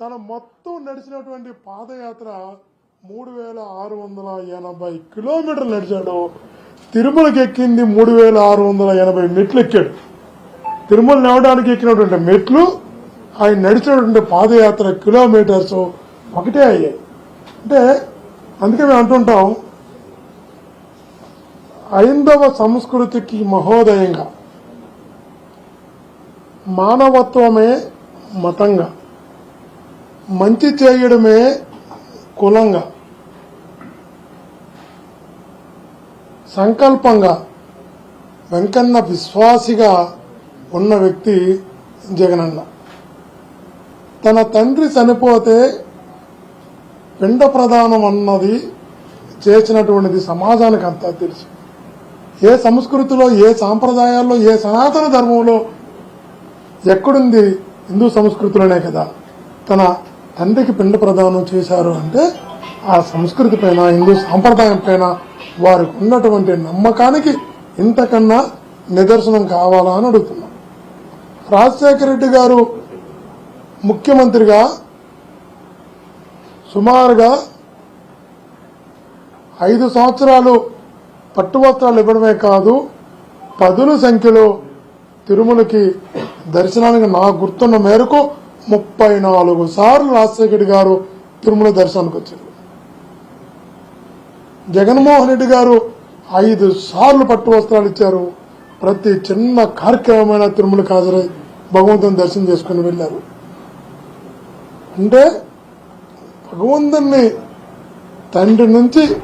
తన మొత్తం నడిచినటువంటి పాదయాత్ర మూడు వేల ఆరు వందల ఎనభై కిలోమీటర్లు నడిచాడు. తిరుమలకి ఎక్కింది మూడు వేల ఆరు వందల ఎనభై మెట్లు ఎక్కాడు. తిరుమల నడవడానికి ఎక్కినటువంటి మెట్లు ఆయన నడిచినటువంటి పాదయాత్ర కిలోమీటర్స్ ఒకటే అయ్యాయి. అంటే అందుకే మేము అంటుంటాం ఐందవ సంస్కృతికి మహోదయంగా మానవత్వమే మతంగా. మంచి చేయడమే కులంగా సంకల్పంగా వెంకన్న విశ్వాసిగా ఉన్న వ్యక్తి జగనన్న. తన తండ్రి చనిపోతే పిండ ప్రధానం అన్నది చేసినటువంటిది సమాజానికి అంతా తెలుసు. ఏ సంస్కృతిలో ఏ సాంప్రదాయాల్లో ఏ సనాతన ధర్మంలో ఎక్కడుంది హిందూ సంస్కృతిలోనే కదా తన తండ్రికి పిండ ప్రదానం చేశారు అంటే ఆ సంస్కృతి పైన హిందూ సాంప్రదాయం పైన వారికి ఉన్నటువంటి నమ్మకానికి ఇంతకన్నా నిదర్శనం కావాలా అని అడుగుతున్నాం. రాజశేఖర రెడ్డి గారు ముఖ్యమంత్రిగా సుమారుగా ఐదు సంవత్సరాలు పట్టువస్త్రాలు ఇవ్వడమే కాదు పదుల సంఖ్యలో తిరుమలకి దర్శనానికి నాకు గుర్తున్న మేరకు ముప్పై నాలుగు సార్లు రాజశేఖర గారు తిరుమల దర్శనానికి వచ్చారు. జగన్మోహన్ రెడ్డి గారు ఐదు సార్లు పట్టు వస్త్రాలు ఇచ్చారు. ప్రతి చిన్న కార్యక్రమమైన తిరుమలకు హాజరై భగవంతుని దర్శనం చేసుకుని వెళ్ళారు. అంటే భగవంతుని తండ్రి నుంచి